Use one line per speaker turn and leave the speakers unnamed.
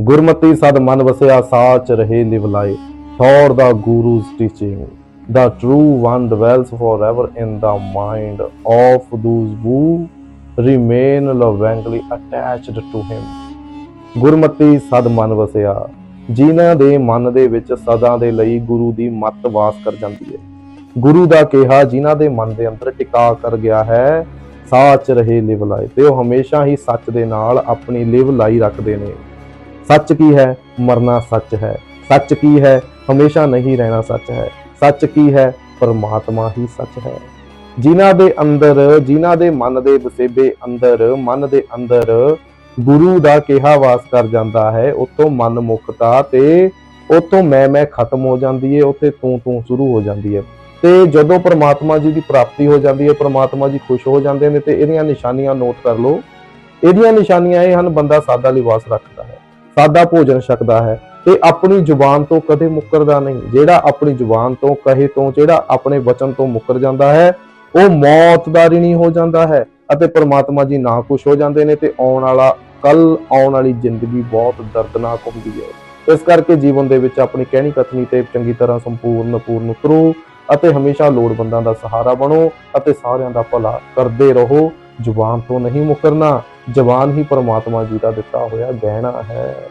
ਗੁਰਮਤੀ ਸਦ ਮਨ ਵਸਿਆ, ਸਾਚ ਰਹੇ ਲਿਵ ਲਾਏ। for the guru's teaching the true one dwells forever in the mind of those who remain lovingly attached to him. ਗੁਰਮਤੀ ਸਦ ਮਨ ਵਸਿਆ, ਜਿਨ੍ਹਾਂ ਦੇ ਮਨ ਦੇ ਵਿੱਚ ਸਦਾ ਦੇ ਲਈ ਗੁਰੂ ਦੀ ਮੱਤ ਵਾਸ ਕਰ ਜਾਂਦੀ ਹੈ। ਗੁਰੂ ਦਾ ਕਿਹਾ, ਜਿਨ੍ਹਾਂ ਦੇ ਮਨ ਦੇ ਅੰਦਰ ਟਿਕਾ ਕਰ ਗਿਆ ਹੈ, ਸਾਚ ਰਹੇ ਲਿਵ ਲਾਏ। ਤੇ ਉਹ ਹਮੇਸ਼ਾ ਹੀ ਸੱਚ ਦੇ ਨਾਲ ਆਪਣੀ ਲਿਵ ਲਾਈ ਰੱਖਦੇ ਨੇ। ਸੱਚ ਕੀ ਹੈ? ਮਰਨਾ ਸੱਚ ਹੈ। ਸੱਚ ਕੀ ਹੈ? ਹਮੇਸ਼ਾ ਨਹੀਂ ਰਹਿਣਾ ਸੱਚ ਹੈ। ਸੱਚ ਕੀ ਹੈ? ਪਰਮਾਤਮਾ ਹੀ ਸੱਚ ਹੈ। ਜਿਨ੍ਹਾਂ ਦੇ ਅੰਦਰ, ਜਿਨ੍ਹਾਂ ਦੇ ਮਨ ਦੇ ਵਸੇਬੇ ਅੰਦਰ, ਮਨ ਦੇ ਅੰਦਰ ਗੁਰੂ ਦਾ ਕਿਹਾ ਵਾਸ ਕਰ ਜਾਂਦਾ ਹੈ, ਉਤੋਂ ਮਨ ਮੁਕਤਾ ਤੇ ਉਤੋਂ ਮੈਂ ਮੈਂ ਖਤਮ ਹੋ ਜਾਂਦੀ ਹੈ ਉੱਥੇ ਤੂੰ ਤੂੰ ਸ਼ੁਰੂ ਹੋ ਜਾਂਦੀ ਹੈ ਤੇ ਜਦੋਂ ਪ੍ਰਮਾਤਮਾ ਜੀ ਦੀ ਪ੍ਰਾਪਤੀ ਹੋ ਜਾਂਦੀ ਹੈ ਪ੍ਰਮਾਤਮਾ ਜੀ ਖੁਸ਼ ਹੋ ਜਾਂਦੇ ਨੇ ਤੇ ਇਹਦੀਆਂ ਨਿਸ਼ਾਨੀਆਂ ਨੋਟ ਕਰ ਲਓ। ਇਹਦੀਆਂ ਨਿਸ਼ਾਨੀਆਂ ਇਹ ਹਨ, ਬੰਦਾ ਸਾਦਾ ਲਿਬਾਸ ਰੱਖਦਾ ਹੈ। ਸਾਦਾ ਭੋਜਨ ਛਕਦਾ ਹੈ ਤੇ ਆਪਣੀ ਜ਼ੁਬਾਨ ਤੋਂ ਕਦੇ ਮੁੱਕਰਦਾ ਨਹੀਂ। ਜਿਹੜਾ ਆਪਣੀ ਜ਼ੁਬਾਨ ਤੋਂ, ਕਹੇ ਤੋਂ, ਜਿਹੜਾ ਆਪਣੇ ਵਚਨ ਤੋਂ ਮੁੱਕਰ ਜਾਂਦਾ ਹੈ, ਉਹ ਮੌਤ ਦਾ ਰਿਣੀ ਹੋ ਜਾਂਦਾ ਹੈ ਅਤੇ ਪਰਮਾਤਮਾ ਜੀ ਨਾ ਖੁਸ਼ ਹੋ ਜਾਂਦੇ ਨੇ ਤੇ ਆਉਣ ਵਾਲਾ ਕੱਲ ਆਉਣ ਵਾਲੀ ਜ਼ਿੰਦਗੀ ਬਹੁਤ ਦਰਦਨਾਕ ਹੁੰਦੀ ਹੈ। ਇਸ ਕਰਕੇ ਜੀਵਨ ਦੇ ਵਿੱਚ ਆਪਣੀ ਕਹਿਣੀ ਕਥਨੀ ਤੇ ਚੰਗੀ ਤਰ੍ਹਾਂ ਸੰਪੂਰਨ, ਪੂਰਨ ਉਤਰੋ ਅਤੇ ਹਮੇਸ਼ਾ ਲੋੜਵੰਦਾਂ ਦਾ ਸਹਾਰਾ ਬਣੋ ਅਤੇ ਸਾਰਿਆਂ ਦਾ ਭਲਾ ਕਰਦੇ ਰਹੋ। ਜ਼ੁਬਾਨ ਤੋਂ ਨਹੀਂ ਮੁਕਰਨਾ। ਜਵਾਨ ਹੀ ਪਰਮਾਤਮਾ ਜੀ ਦਾ ਦਿੱਤਾ ਹੋਇਆ ਗਹਿਣਾ ਹੈ।